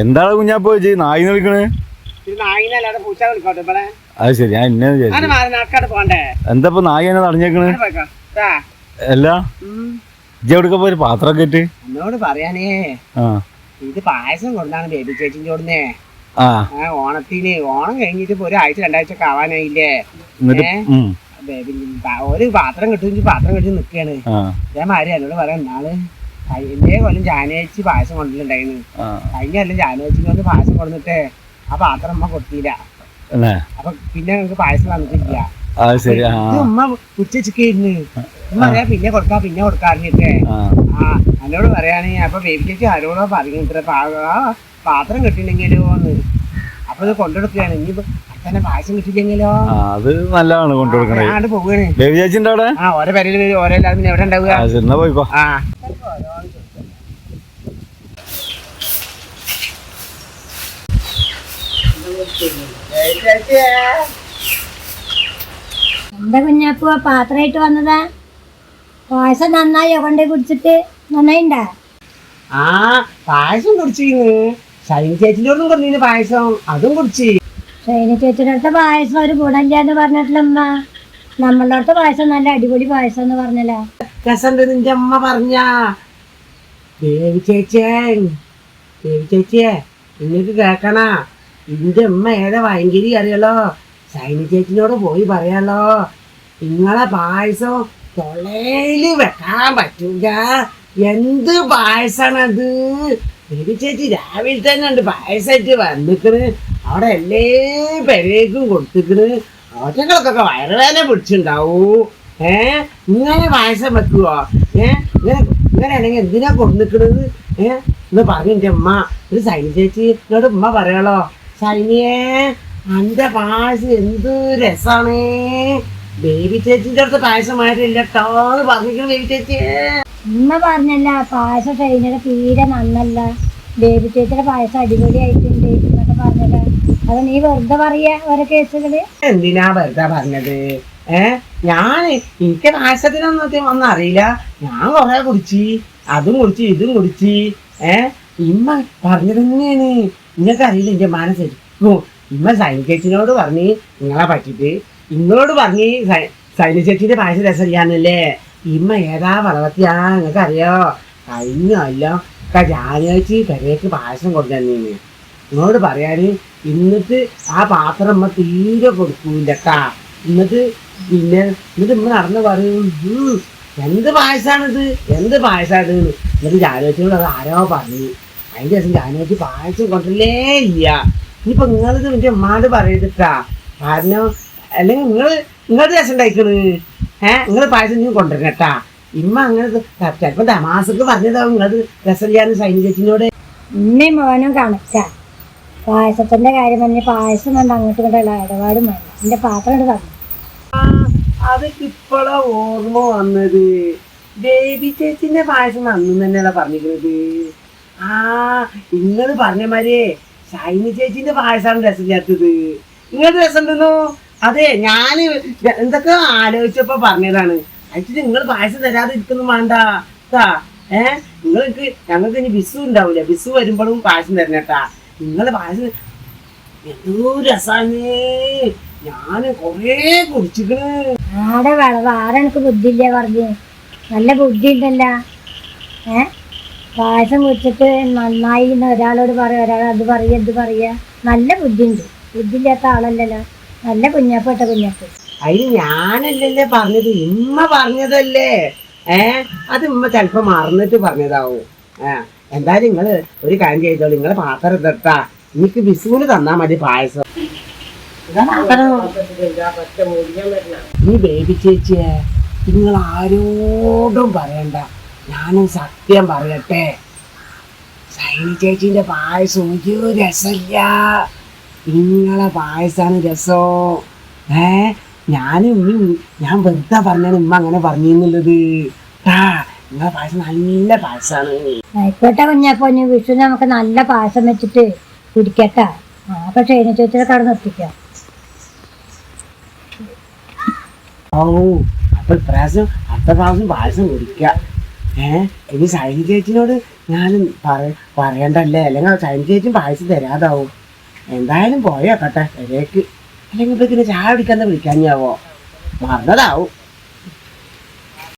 എന്താണ് കുഞ്ഞാപ്പോ ചേച്ചി നായി വിളിക്കണേ? അത് ശരി ഞാൻ എന്നെ എന്താ ഇപ്പൊ നായി എന്നെ തടഞ്ഞേക്കണ്. അല്ല. ഉം. എവിടെ പോയി? പാത്രം ഇട്ട്. എന്നോട് പറയാനേ. ഇത് പായസം കൊണ്ടാണ് ബേബി ചേച്ചിന്റെ കൊടുന്നേ ഓണത്തിന്. ഓണം കഴിഞ്ഞിട്ട് ഒരാഴ്ച രണ്ടാഴ്ച ഒക്കെ ആവാനായില്ലേ ഒരു പാത്രം കിട്ടും പാത്രം കിട്ടി നിക്കാണ് ഞാൻ അതേമാതിരി എന്നോട് പറയാം നാൾ കഴിഞ്ഞ കൊല്ലം ജാനേച്ചി പായസം കൊണ്ടിട്ടുണ്ടായിരുന്നു. കഴിഞ്ഞ കൊല്ലം ജാനേച്ചിക്ക് വന്ന് പായസം കൊടുത്തിട്ട് ആ പാത്രം അമ്മ കൊത്തിയില്ല. അപ്പൊ പിന്നെ ഞങ്ങൾക്ക് പായസം തന്നിട്ടില്ല ഇത് ഉമ്മ ഉച്ചച്ചിക്കായിരുന്നു. ഉമ്മ പറയാ പിന്നെ കൊടുക്കാം പിന്നെ കൊടുക്കാറിഞ്ഞിട്ടേ. ആ. എന്നോട് പറയാണെങ്കിൽ അപ്പൊ ബേബി ചേച്ചി ആരോടോ പറഞ്ഞു ഇത്ര പാത്രം കിട്ടിയില്ലെങ്കിലോ എന്ന്. അപ്പൊ ഇത് കൊണ്ടുകൊടുക്കുകയാണ്. ഇനി അച്ഛനെ പായസം കിട്ടിയില്ലെങ്കിലോ? അത് നല്ലതാണ് കൊണ്ടുകൊടുക്കണേ. ആണ്ട് പോവുകയാണ് ബേബി ചേച്ചിന്റെ അവിടെ? ആ ഓരോ പേരിൽ ഓരോ എല്ലാവരും എവിടെ ഉണ്ടാവുക? ആ. എന്നാ പോയിക്കോ ആ എന്താ കുഞ്ഞാപ്പു പാത്രമായിട്ട് വന്നതാ. പായസം നന്നായി കൊണ്ടേ കുടിച്ചിട്ട്. നന്നായിണ്ടാ? ആ പായസം കുടിച്ചിരുന്നു ശൈനി ചേച്ചിനോടും കൊണ്ടിരുന്നു പായസം. അതും കുടിച്ചു. ശൈനി ചേച്ചിയുടെ അടുത്ത പായസം ഒരു ഗുണമില്ലാന്ന് പറഞ്ഞിട്ടില്ലമ്മ നമ്മളുടെ അടുത്ത പായസം നല്ല അടിപൊളി പായസം എന്ന് പറഞ്ഞല്ലോ. രസണ്ട് നിന്റെ അമ്മ പറഞ്ഞ. ദേവി ചേച്ചിയെ ദേവി ചേച്ചിയെ നിങ്ങൾക്ക് കേക്കണ. നിന്റെ ഉമ്മ ഏതാ ഭയങ്കര അറിയല്ലോ. സൈനി ചേച്ചിനോട് പോയി പറയാലോ. നിങ്ങളെ പായസം തൊള്ളയിൽ വെക്കാൻ പറ്റൂല. എന്ത് പായസാണത്? ദേവി ചേച്ചി രാവിലെ തന്നെ ഉണ്ട് പായസമായിട്ട് വന്നിക്കണ്. അവിടെ എല്ലാ പെരേക്കും കൊടുത്തിക്കണ്. ഒറ്റകളൊക്കെ വയറുവേദന പിടിച്ചിണ്ടാവൂ. ഏ? ഇങ്ങനെ പായസം വെക്കുവോ? ഏ? ഇങ്ങനെ ഇങ്ങനെയാണെങ്കിൽ എന്തിനാ കൊണ്ടിക്കണത് ഏ? എന്ന് പറഞ്ഞു എന്റെ ഉമ്മ ഒരു സൈനി ചേച്ചി എന്നോട് ഉമ്മ പറയാലോ സൈനിയേ അന്റെ പായസം എന്ത് രസാണ്? ബേബി ചേച്ചിന്റെ അടുത്ത് പായസമായിട്ടില്ല കേട്ടോ എന്ന് പറഞ്ഞിരിക്കണം ബേബി ചേച്ചിയെ. ഉമ്മ പറഞ്ഞല്ല പായസം ഷൈനയുടെ തീരെ നന്നല്ല. ബേബി ചേച്ചിയുടെ പായസം അടിപൊളിയായിട്ടുണ്ട് എന്നൊക്കെ പറഞ്ഞല്ലോ അത് നീ വെറുതെ പറയാ ഓരോ കേസുകൾ? എന്തിനാ വെറുതെ പറഞ്ഞത്? ഏ? ഞാൻ എനിക്ക് നാശത്തിനൊന്നും ഒന്നും അറിയില്ല. ഞാൻ കുറെ കുടിച്ച് അതും കുടിച്ച് ഇതും കുടിച്ച് ഏ? ഇമ്മ പറഞ്ഞത് തന്നെയാണ്. നിങ്ങൾക്ക് അറിയില്ല എന്റെ മനസ്സരിക്കും ഇമ്മ സൈനി ചേച്ചിനോട് പറഞ്ഞ് നിങ്ങളെ പറ്റിട്ട് നിങ്ങളോട് പറഞ്ഞ് സൈ- സൈനി ചേച്ചിന്റെ പായസം രസമില്ലാന്നല്ലേ ഇമ്മ ഏതാ വളവത്തിയാ നിങ്ങൾക്ക് അറിയോ? കഴിഞ്ഞ കൊല്ലം ജാനുവരി പെരേക്ക് പായസം കൊണ്ടുവന്നീന്. നിങ്ങളോട് പറയാന് ഇന്നിട്ട് ആ പാത്രം അമ്മ തീരെ കൊടുക്കൂലക്കാ എന്നിട്ട് പിന്നെ എന്നിട്ട് ഇമ്മ നടന്ന് പറയും "ഉം, എന്ത് പായസാണിത്? എന്ത് പായസാണ് എന്നിട്ട് ജാനുവച്ചിനോട് അത് ആരോ പറഞ്ഞു. അതിന്റെ ദിവസം ജാനുവച്ചി പായസം കൊണ്ടല്ലേ ഇല്ല. ഇനിയിപ്പൊ നിങ്ങളിത് എന്റെ അമ്മാട് പറയരുതാ കാരണം അല്ലെങ്കിൽ നിങ്ങൾ നിങ്ങളുടെ രസം ഉണ്ടായിക്കണ്. ഏഹ് നിങ്ങൾ പായസം ഇനി കൊണ്ടുവരണം കേട്ടാ. ഇമ്മ അങ്ങനെ ചിലപ്പോൾ തമാസക്ക് പറഞ്ഞതാവും. നിങ്ങളത് രസം സൈനി ചേച്ചിനോട്. ഉമ്മയും മോനും കണക്കാ. പായസത്തിന്റെ കാര്യം പറഞ്ഞ് പായസം കൊണ്ട് അങ്ങോട്ടും ഇടപാടും വേണം എന്റെ പാത്രം കൊണ്ട് തന്നു അതൊക്കെ ഓർമ്മ വന്നത്? ബേബി ചേച്ചിന്റെ പായസം അന്ന് തന്നെയല്ല പറഞ്ഞിരിക്കുന്നത്? ആ നിങ്ങൾ പറഞ്ഞ മാതിരി ഷൈനി ചേച്ചിന്റെ പായസമാണ് രസം ചേർത്തത് ഇങ്ങനത്തെ രസം ഉണ്ടെന്നോ അതെ ഞാൻ എന്തൊക്കെ ആലോചിച്ചപ്പോ പറഞ്ഞതാണ്. അയച്ചിട്ട് നിങ്ങൾ പായസം തരാതെ ഇരിക്കുന്നു വേണ്ട ഏ? നിങ്ങൾക്ക് ഞങ്ങൾക്ക് ഇനി ബിസു ഉണ്ടാവില്ല ബിസു വരുമ്പോഴും പായസം തരണേട്ടാ നിങ്ങൾ പായസം എന്തോ രസാണ്. ഞാൻ കൊറേ കുടിച്ചിക്കണ്. ആടെ വിളവ് ആടെ എനിക്ക് പറഞ്ഞു? നല്ല ബുദ്ധി ഉണ്ടല്ല ഏ? പായസം കുടിച്ചിട്ട് നന്നായി എന്ന് ഒരാളോട് പറയാം ഒരാൾ അത് പറയുക ഇത് പറയുക നല്ല ബുദ്ധിയുണ്ട്. ബുദ്ധിയില്ലാത്ത ആളല്ലല്ലോ. നല്ല കുഞ്ഞാപ്പട്ട കുഞ്ഞാപ്പ്. അതിന് ഞാനല്ലല്ലേ പറഞ്ഞത്. ഇമ്മ പറഞ്ഞതല്ലേ. ഏ? അത് ഇമ്മ ചിലപ്പോ മറന്നിട്ട് പറഞ്ഞതാവും. ഏ? എന്തായാലും നിങ്ങൾ ഒരു കാര്യം ചെയ്തോളൂ. നിങ്ങളെ പാത്രം തട്ടാ എനിക്ക് ബിസുവിന് തന്നാ മതി പായസം. നീ ബേബി ചേച്ചിയെ നിങ്ങൾ ആരോടും പറയണ്ട. ഞാനും സത്യം പറയട്ടെ. സൈനി ചേച്ചിന്റെ പായസം ഒരു രസമില്ല. നിങ്ങളെ പായസാണ് രസോ? ഏ? ഞാനും ഞാൻ വെറുതെ പറഞ്ഞാണ് ഉമ്മ അങ്ങനെ പറഞ്ഞിരുന്നുള്ളത് ആ നിങ്ങളെ പായസം നല്ല പായസാണ്. ആയിക്കോട്ടെ കുഞ്ഞപ്പോ വിഷു നമുക്ക് നല്ല പായസം വെച്ചിട്ട് കുടിക്കട്ടാ ആ പക്ഷെ ചേച്ചിയുടെ കട നിർത്തിക്കാം. ഓ അപ്പൊ ഇപ്രാവശ്യം അടുത്ത പ്രാവശ്യം പായസം കുടിക്കാം ഏ ഇനി സൈനി ചേച്ചിനോട് ഞാൻ പറ പറയണ്ടല്ലേ? അല്ലെങ്കിൽ സൈനി ചേച്ചി പായസം തരാതാവും. എന്തായാലും പോയാക്കട്ടെ വരേക്ക് അല്ലെങ്കിൽ ഇപ്പൊ ചായ പിടിക്കാന്ന് വിളിക്കാഞ്ഞാവോ? മറന്നതാവും.